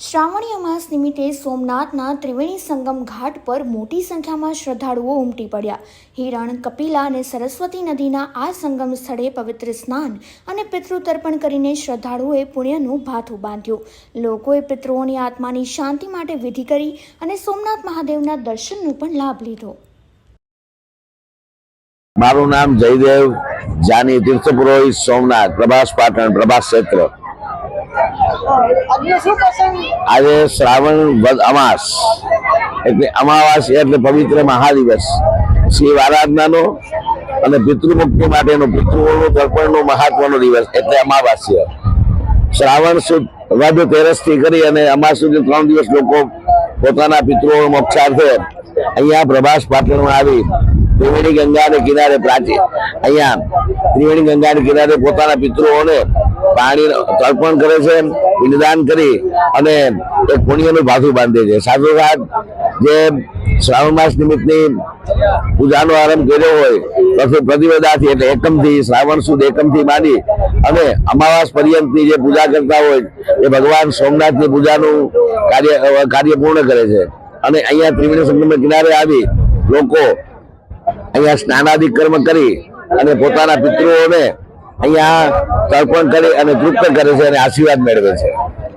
શ્રાવણી અમાસ નિમિત્તે સોમનાથના ત્રિવેણી સંગમ ઘાટ પર મોટી સંખ્યામાં શ્રદ્ધાળુઓ ઉમટી પડ્યા. હિરણ, કપિલા અને સરસ્વતી નદીના આ સંગમ સ્થળે પવિત્ર સ્નાન અને પિતૃતર્પણ કરીને શ્રદ્ધાળુઓએ પુણ્યનું ભાથું બાંધ્યું. લોકોએ પિતૃઓની આત્માની શાંતિ માટે વિધિ કરી અને સોમનાથ મહાદેવના દર્શનનો પણ લાભ લીધો. મારું નામ જયદેવ. જાની તીર્થ સોમનાથ, પ્રભાસ પાટણ, પ્રભાસ ક્ષેત્ર. આજે શ્રાવણ વદ અમાસ. એટલે અમાવાસ એટલે પવિત્ર મહાદિવસ. શિવ આરાધનાનો અને પિતૃમુક્તિ માટેનો, પિતૃઓનું તર્પણનો મહત્વનો દિવસ. એટલે અમાવાસ્ય શ્રાવણ સુદ વદ તેરસથી કરી અને અમાસ સુધી ત્રણ દિવસ લોકો પોતાના પિતૃઓ મોક્ષાર્થે અહીંયા પ્રભાસ પાટણમાં આવી. ત્રિવેણી ગંગાને કિનારે પ્રાચીન અહીંયા ત્રિવેણી ગંગાને કિનારે પોતાના પિતૃઓને પાણી તર્પણ કરે છે પિંડદાન કરી અને એક પુણ્યનું ભાથું બાંધે છે. સાથોસાથ જે શ્રાવણ માસ નિમિત્તની પૂજાનો આરંભ કર્યો હોય પછી પ્રતિપદાથી એટલે એકમથી, શ્રાવણ સુદ એકમથી માંડી અને અમાવાસ પર્યંતની જે પૂજા કરતા હોય, એ ભગવાન સોમનાથની પૂજાનું કાર્ય કાર્ય પૂર્ણ કરે છે. અને અહીંયા ત્રિવેણી સંગમના કિનારે આવી લોકો અહીંયા સ્નાનાદિક કર્મ કરી અને પોતાના પિતૃઓને અહીંયા તર્પણ કરી અને તૃપ્ત કરે છે અને આશીર્વાદ મેળવે છે.